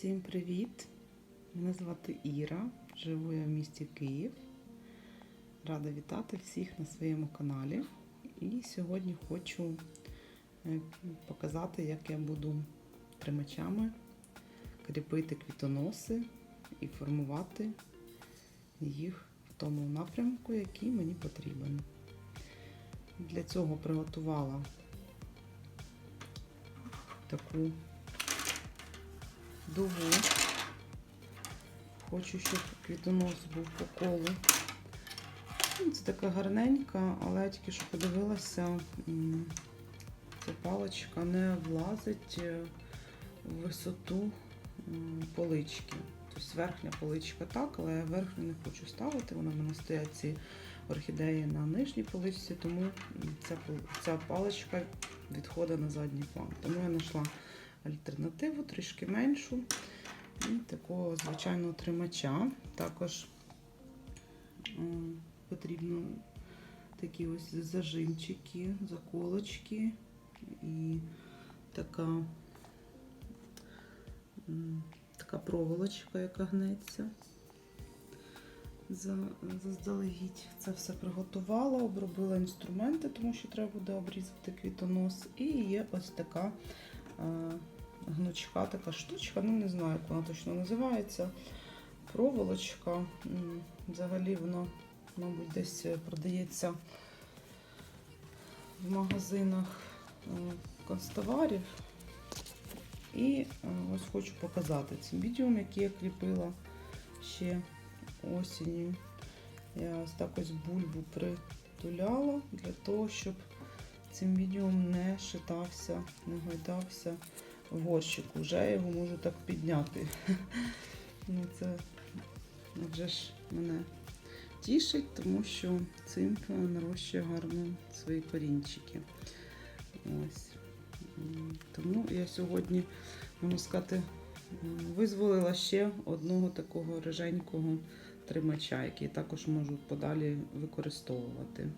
Всім привіт! Мене звати Іра, живу я в місті Київ. Рада вітати всіх на своєму каналі. І сьогодні хочу е, показати, як я буду тримачами кріпити квітоноси і формувати їх в тому напрямку, який мені потрібен. Для цього приготувала таку дугу. Хочу, щоб квітонос був по колу. Ну, Це така гарненька, але я тільки що подивилася, ця паличка не влазить е, в висоту полички. Тобто верхня поличка так, але я верхню не хочу ставити. Вона в мене стоять ці орхідеї на нижній поличці, тому ця, ця паличка відходить на задній план. Тому я знайшла альтернативу, трішки меншу. І такого звичайного тримача. Також м, потрібно такі ось зажимчики, заколочки і така, така проволочка, яка гнеться. Заздалегідь це все приготувала, обробила інструменти, тому що треба буде обрізати квітонос. І є ось така е, гнучка така штучка, ну не знаю, як вона точно називається. Проволочка. Взагалі вона, мабуть, десь продається в магазинах е, канцтоварів. І е, ось хочу показати цим відео, яке я кріпила ще осінню. Я ось так ось бульбу притуляла для того, щоб цим відео не шитався, не гойдався в горщику. Вже я його можу так підняти. Ну, це вже ж мене тішить, тому що цим нарощує гарно свої корінчики. Ось. Тому я сьогодні, можна сказати, визволила ще одного такого риженького тримача, який також можу подалі використовувати.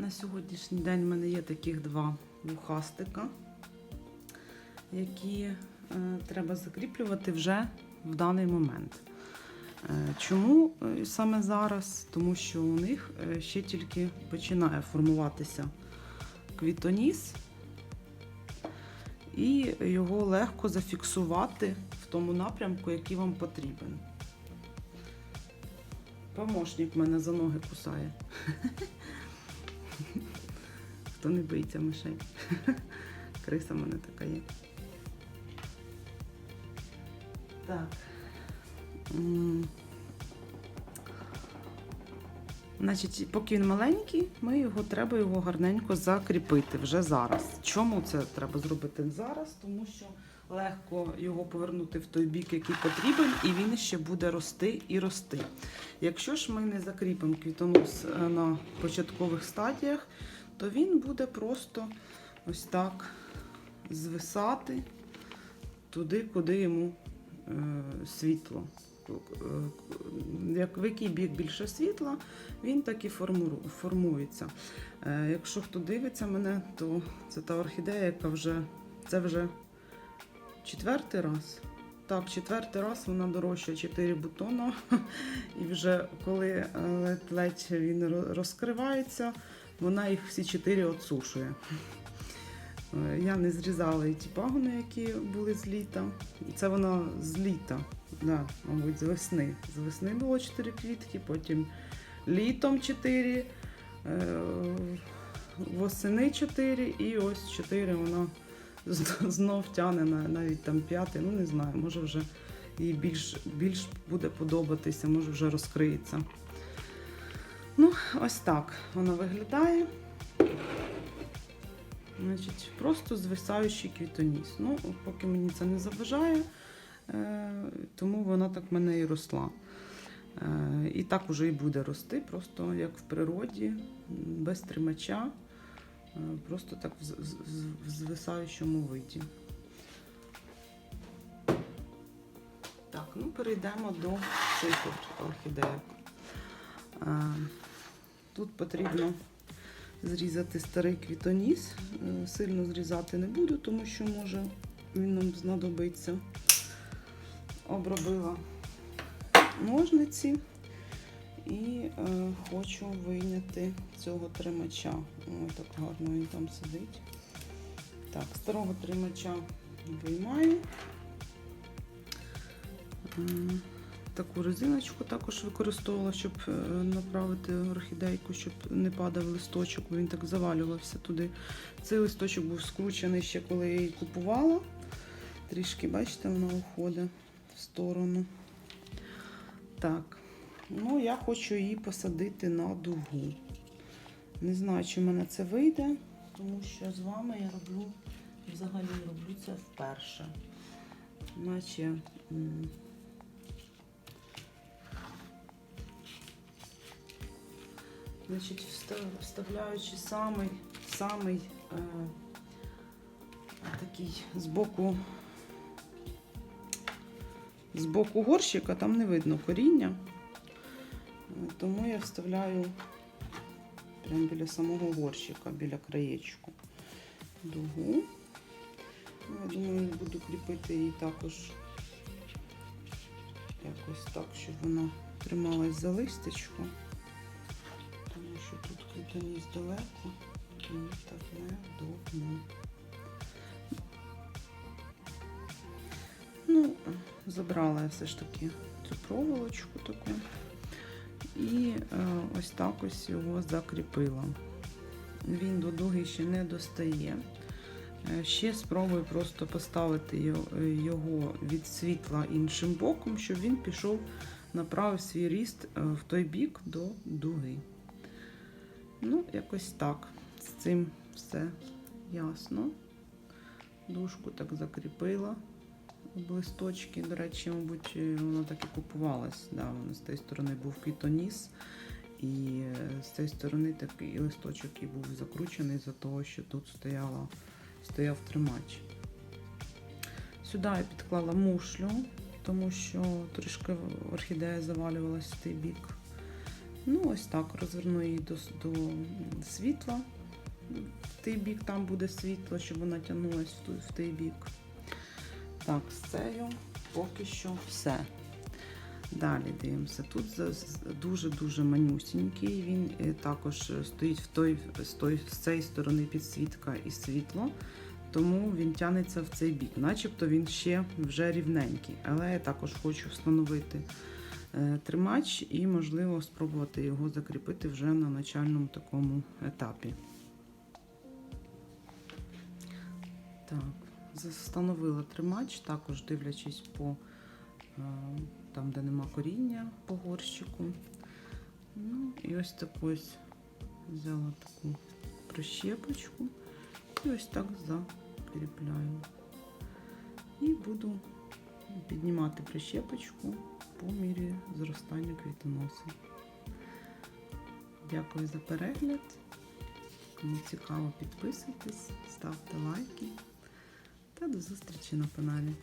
На сьогоднішній день в мене є таких два вухастика, які е, треба закріплювати вже в даний момент. Е, Чому е, саме зараз? Тому що у них е, ще тільки починає формуватися квітоніс, і його легко зафіксувати в тому напрямку, який вам потрібен. Помощник мене за ноги кусає. Хто не боїться мишей. Криса в мене така є. Так. Значить, поки він маленький, ми його треба його гарненько закріпити вже зараз. Чому це треба зробити зараз? Тому що легко його повернути в той бік, який потрібен, і він ще буде рости і рости. Якщо ж ми не закріпимо квітонос е, на початкових стадіях, то він буде просто ось так звисати туди, куди йому е, світло. Е, Як в який бік більше світла, він так і формується. Е, Якщо хто дивиться мене, то це та орхідея, яка вже це вже четвертий раз. Так, четвертий раз вона дорожча 4 бутона. І вже коли е, ледь-ледь він розкривається, вона їх всі чотири отсушує. Е, Я не зрізала і ті пагони, які були з літа. Це вона з літа, да, мабуть, з весни. З весни було 4 квітки, потім літом 4, е, восени 4 і ось 4 вона знов тягне на навіть там п'ятий, ну не знаю, може вже їй більш, більш буде подобатися, може вже розкриється. Ну, ось так воно виглядає. Значить, просто звисаючий квітоніс. Ну, поки мені це не заважає, е, тому вона так в мене і росла. Е, І так уже і буде рости, просто як в природі, без тримача, е, просто так в, звисаючому виді. Так, ну перейдемо до цих орхідеїв. Тут потрібно зрізати старий квітоніс. Е, Сильно зрізати не буду, тому що може він нам знадобиться. Обробила ножниці і е, хочу вийняти цього тримача. Ой, так гарно він там сидить. Так, старого тримача виймаю. Таку резиночку також використовувала, щоб е, направити орхідейку, щоб не падав листочок, він так завалювався туди. Цей листочок був скручений ще коли я її купувала. Трішки, бачите, вона уходить в сторону. Так, ну я хочу її посадити на дугу. Не знаю, чи в мене це вийде, тому що з вами я роблю, взагалі роблю це вперше. Наче. Значить, вставляючи самий, самий е, такий з боку, з боку горщика, там не видно коріння. Тому я вставляю прямо біля самого горщика, біля краєчку дугу. Ну, я думаю, буду кріпити її також якось так, щоб вона трималась за листечко. Крутоніс далеко і так неудобно. Ну, забрала я все ж таки цю проволочку таку. І е, ось так ось його закріпила. Він до дуги ще не достає. Е, Ще спробую просто поставити е, його від світла іншим боком, щоб він пішов, направив свій ріст в той бік до дуги. Ну, якось так. З цим все ясно. Дужку так закріпила об листочки. До речі, мабуть, е, вона так і купувалась. Да, з тієї сторони був квітоніс, і е, з цієї сторони такий листочок і був закручений за того, що тут стояла, стояв тримач. Сюди я підклала мушлю, тому що трішки орхідея завалювалась в той бік. Ну, ось так, розверну її до, до світла. В той бік там буде світло, щоб вона тягнулась в, той- в той бік. Так, з цією поки що все. Далі дивимося. Тут дуже-дуже манюсінький. Він е, також стоїть в той, з, той, з цієї сторони підсвітка і світло, тому він тягнеться в цей бік. Начебто він ще вже рівненький. Але я також хочу встановити тримач і, можливо, спробувати його закріпити вже на начальному такому етапі. Так, встановила тримач, також дивлячись по е, там, де нема коріння по горщику. Ну, і ось таку ось взяла таку прищепочку і ось так закріпляю. І буду піднімати прищепочку по мірі зростання квітоносу. Дякую за перегляд. Кому цікаво, підписуйтесь, ставте лайки та до зустрічі на каналі.